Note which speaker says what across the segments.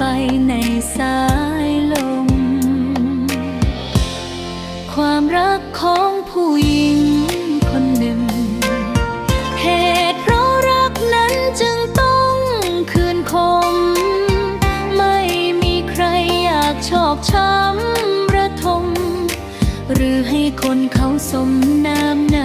Speaker 1: ไปในสายลม ความรักของผู้หญิงคนหนึ่ง เหตุเพราะรักนั้นจึงต้องคืนคม ไม่มีใครอยากชอกช้ำระทม หรือให้คนเขาสมน้ำ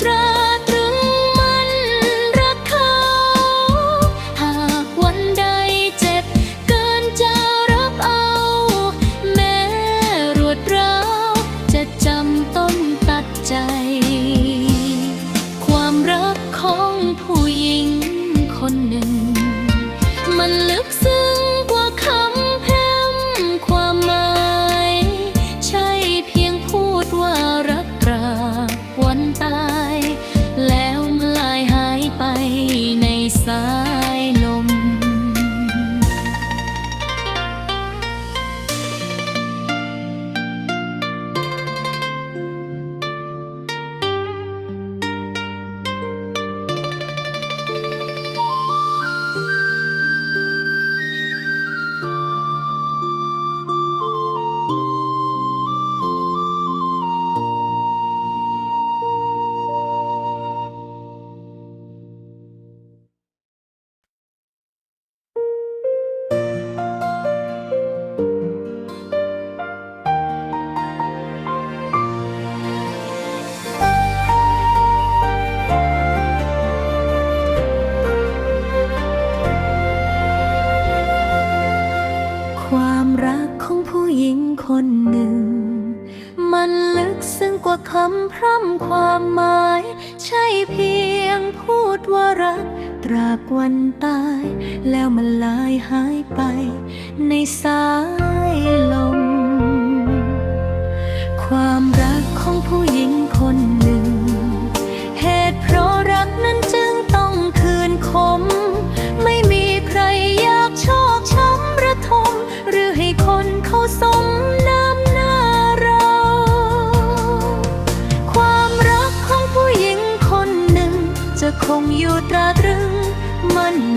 Speaker 1: ตราตรึงมันรักเขา หากวันใดเจ็บเกินจะรับเอา แม้รวดร้าวจะจำต้นตัดใจ ความรักของผู้หญิงคนหนึ่ง มันลึกซึ้ง มันลึกซึ้งกว่าคำพร่ำความหมาย ใช่เพียงพูดว่ารัก ตราบวันตาย แล้วมันลายหายไปในสาย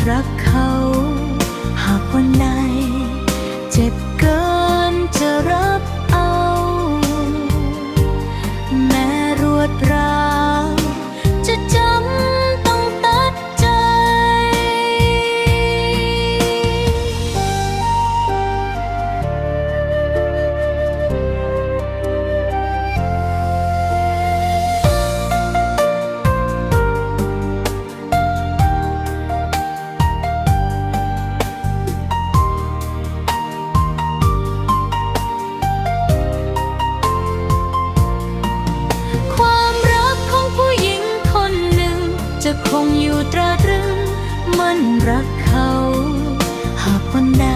Speaker 1: รัก จะคงอยู่ตราตรึง มันรักเขา หากวันใด